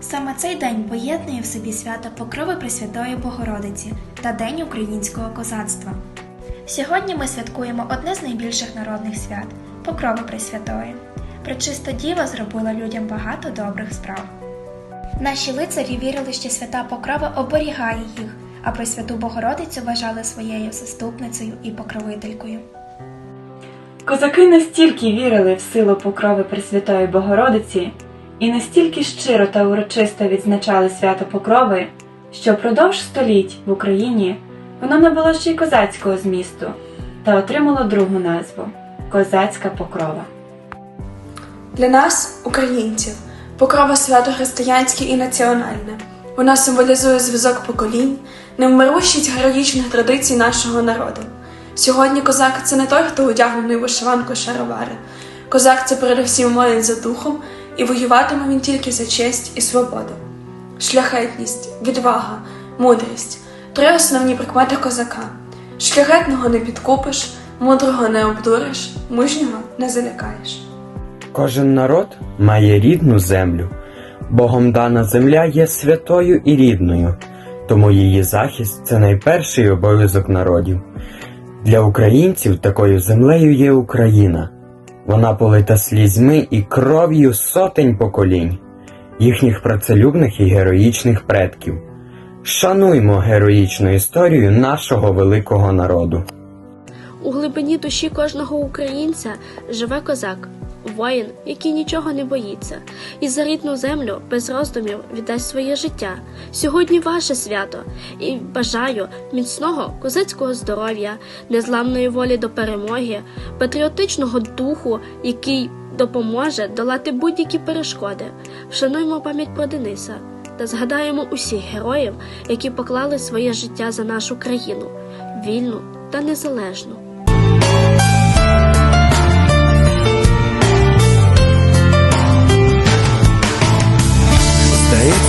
Саме цей день поєднує в собі свято Покрови Пресвятої Богородиці та День українського козацтва. Сьогодні ми святкуємо одне з найбільших народних свят Покрови Пресвятої. Пречиста Діва зробила людям багато добрих справ. Наші лицарі вірили, що свята Покрова оберігає їх, а Пресвяту Богородицю вважали своєю заступницею і покровителькою. Козаки настільки вірили в силу покрови Пресвятої Богородиці і настільки щиро та урочисто відзначали свято Покрови, що впродовж століть в Україні воно набуло ще й козацького змісту та отримало другу назву Козацька Покрова. Для нас, українців, покрова свято християнське і національне. Вона символізує зв'язок поколінь, невмирущість героїчних традицій нашого народу. Сьогодні козак це не той, хто одягнений вишиванку шаровари. Козак це передусім воїн за духом, і воюватиме він тільки за честь і свободу. Шляхетність, відвага, мудрість три основні прикмети козака. Шляхетного не підкупиш, мудрого не обдуриш, мужнього не залякаєш. Кожен народ має рідну землю. Богом дана земля є святою і рідною, тому її захист це найперший обов'язок народів. Для українців такою землею є Україна. Вона полита слізьми і кров'ю сотень поколінь, їхніх працелюбних і героїчних предків. Шануймо героїчну історію нашого великого народу. У глибині душі кожного українця живе козак, воїн, який нічого не боїться, і за рідну землю без роздумів віддасть своє життя. Сьогодні ваше свято, і бажаю міцного козацького здоров'я, незламної волі до перемоги, патріотичного духу, який допоможе долати будь-які перешкоди. Вшануймо пам'ять про Дениса та згадаємо усіх героїв, які поклали своє життя за нашу країну, вільну та незалежну.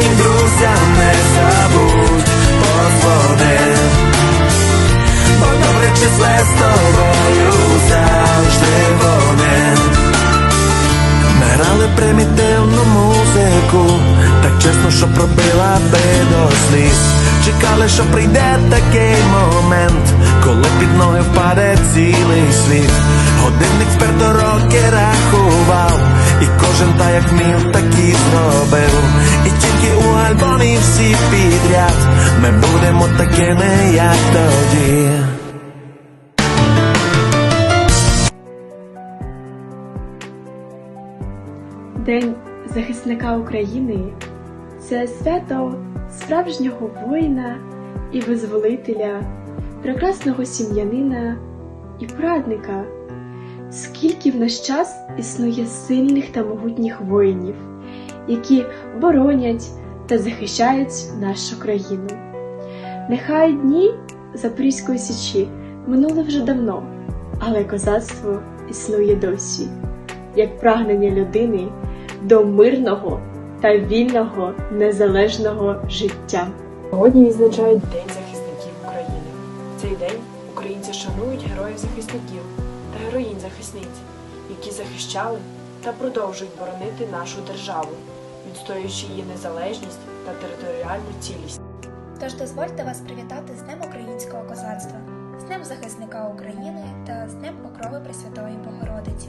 Справжнім друзям не забудь подзвони Бо добре чи зле з тобою завжди вони Ми грали примітивну музику, так чесно, що пробила би до сліз. Чекали, що прийде такий момент, коли під ноги впаде цілий світ. Годинник вперто роки рахував, і кожен та як вмів, так і зробив. Такими, як тоді. День захисника України це свято справжнього воїна і визволителя, прекрасного сім'янина і прадника. Скільки в наш час існує сильних та могутніх воїнів, які боронять та захищають нашу країну. Нехай дні Запорізької січі минули вже давно, але козацтво існує досі, як прагнення людини до мирного та вільного незалежного життя. Сьогодні відзначають День захисників України. В цей день Українці шанують героїв-захисників та героїнь-захисниць, які захищали та продовжують боронити нашу державу, відстоюючи її незалежність та територіальну цілісність. Тож дозвольте вас привітати з Днем українського козацтва, з Днем захисника України та з Днем Покрови Пресвятої Богородиці.